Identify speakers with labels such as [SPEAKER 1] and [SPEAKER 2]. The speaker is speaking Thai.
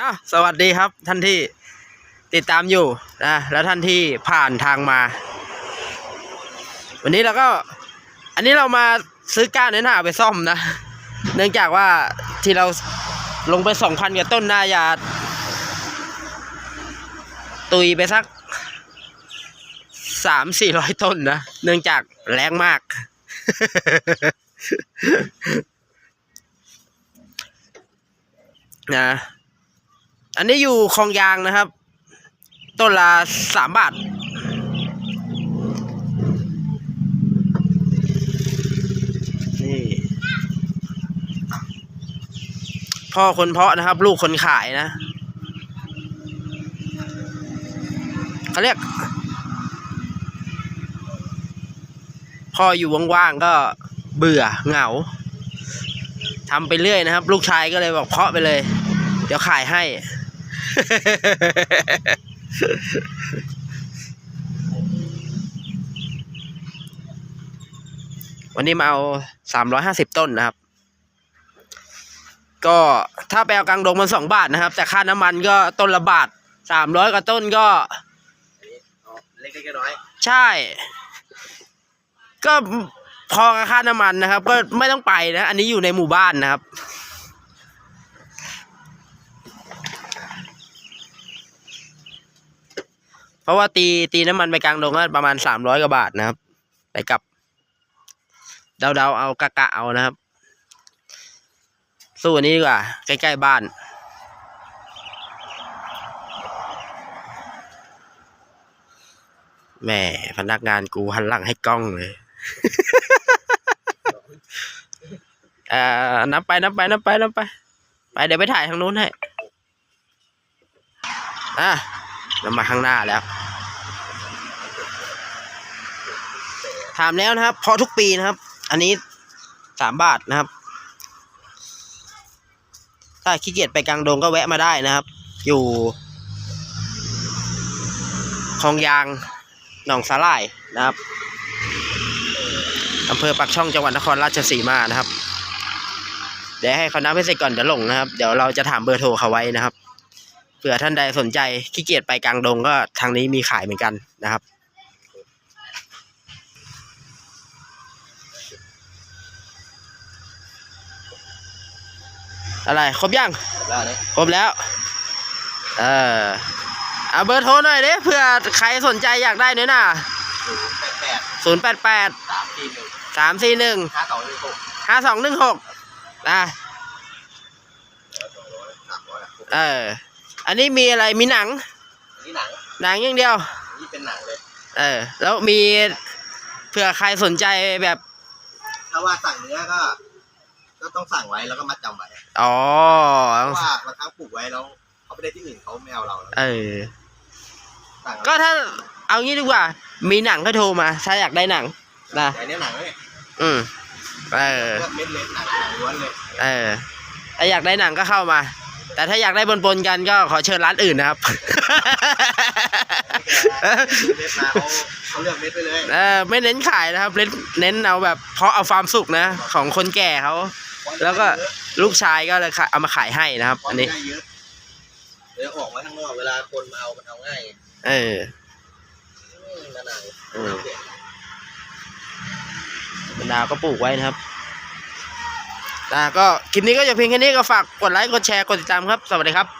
[SPEAKER 1] อ้าสวัสดีครับท่านที่ติดตามอยู่นะแล้วท่านที่ผ่านทางมา วันนี้เราก็ อันนี้เรามาซื้อก้านเน้นหาไปซ่อมนะ เนื่องจากว่าที่เราลงไปสองพันกับต้นนาจะตุยไปสักสามสี่ร้อยต้นนะ เนื่องจากแรงมาก นะ อันนี้อยู่คลองยางนะครับ ต้นละสามบาท นี่พ่อคนเพาะนะครับ ลูกคนขายนะเขาเรียก พ่ออยู่ว่างๆก็เบื่อเหงาทำไปเรื่อยนะครับ ลูกชายก็เลยบอกเพาะไปเลย เดี๋ยวขายให้ วันนี้มาเอาสามร้อยห้าสิบต้นนะครับ ก็ถ้าไปเอากลางดงมันสองบาทนะครับ แต่ค่าน้ำมันก็ต้นละบาทสามร้อยกว่าต้นก็
[SPEAKER 2] เล็กๆน้อย
[SPEAKER 1] ใช่ ก็พอกับค่าน้ำมันนะครับ ก็ไม่ต้องไปนะ อันนี้อยู่ในหมู่บ้านนะครับ เพราะว่าตีตีน้ำมันไปกลางดงก็ประมาณสามร้อยกว่าบาทนะครับ ไปกับเดาๆเอากะกะเอานะครับ สู้อันนี้ดีกว่า ใกล้ๆบ้านแหมพนักงานกูหันหลังให้กล้องเลยเอ่อนับไปนับไปนับไปนับไป ไปเดี๋ยวไปถ่ายทางนู้นให้ อะเรามาข้างหน้าแล้ว ถามแล้วนะครับ เพราะทุกปีนะครับ อันนี้สามบาทนะครับ ถ้าขี้เกียจไปกลางดงก็แวะมาได้นะครับ อยู่คลองยางหนองสาหร่ายนะครับอำเภอปากช่องจังหวัดนครราชสีมานะครับ เดี๋ยวให้เขานับให้เสร็จก่อนเดี๋ยวลงนะครับ เดี๋ยวเราจะถามเบอร์โทรเขาไว้นะครับ เผื่อท่านใดสนใจขี้เกียจไปกลางดงก็ทางนี้มีขายเหมือนกันนะครับ อะไร ครบยัง
[SPEAKER 2] ๆแล้วเนี่ย
[SPEAKER 1] ครบแล้ว เออเอาเบอร์โทรหน่อยเด้เผื่อใครสนใจอยากได้เนื้อน่ะ
[SPEAKER 2] ศูนย์แปดแปด
[SPEAKER 1] ศูนย์แปดแปด
[SPEAKER 2] สามสี่หนึ่ง
[SPEAKER 1] สามสี่หนึ่ง
[SPEAKER 2] ห้าสองหนึ่งหก
[SPEAKER 1] ห้าสองหนึ่งหกนะ
[SPEAKER 2] สามร้อยอะ
[SPEAKER 1] เออ อันนี้มีอะไร มีหนัง
[SPEAKER 2] อันนี่หนัง
[SPEAKER 1] หนังอย่างเดียว
[SPEAKER 2] อันนี่เป็นหนังเลย
[SPEAKER 1] เออ แล้วมีเผื่อใครสนใจแบบ
[SPEAKER 2] ถ้าว่าสั่งเนื้อก็ ก็ต้องสั่งไว้แล้วก็มัดจำไว้
[SPEAKER 1] อ๋อ
[SPEAKER 2] เพราะว่าบางครั้งปลูกไว้แล้วเขาไปได้ที่อื่นเขาไม่เอาเราแล้ว
[SPEAKER 1] เออ
[SPEAKER 2] สั่ง
[SPEAKER 1] ก็ถ้าเอางี้ดีกว่า มีหนังก็โทรมา ถ้าอยากได้หนังนะ
[SPEAKER 2] แต่เนี้ยหนังเลย
[SPEAKER 1] อืม เออ
[SPEAKER 2] เลือกเม็ดเลยหนังหนังล้วนเลย
[SPEAKER 1] เออ ถ้าอยากได้หนังก็เข้ามา แต่ถ้าอยากได้ปนๆกันก็ขอเชิญร้านอื่นนะครับ
[SPEAKER 2] เม็ดมาเขาเขาเลือกเม็ดไปเลย
[SPEAKER 1] เออไม่เน้นขายนะครับเน้นเน้นเอาแบบเพราะเอาความสุขนะ ของคนแก่เขา แล้วก็ลูกชายก็เลยขายเอามาขายให้นะครับ
[SPEAKER 2] อั
[SPEAKER 1] อั
[SPEAKER 2] น
[SPEAKER 1] น
[SPEAKER 2] นี้
[SPEAKER 1] นี้
[SPEAKER 2] ได้เยอะเดี๋ยวออกไว้ข้างนอกเวลาคนมาเอามันเอาง่าย
[SPEAKER 1] เออ
[SPEAKER 2] อืมมะนาว
[SPEAKER 1] อืมมะนาวก็ปลูกไว้นะครับอ่าก็คลิปนี้ก็จะเพียงแค่นี้ก็ฝากกดไลค์กดแชร์กดติดตามครับ สวัสดีครับ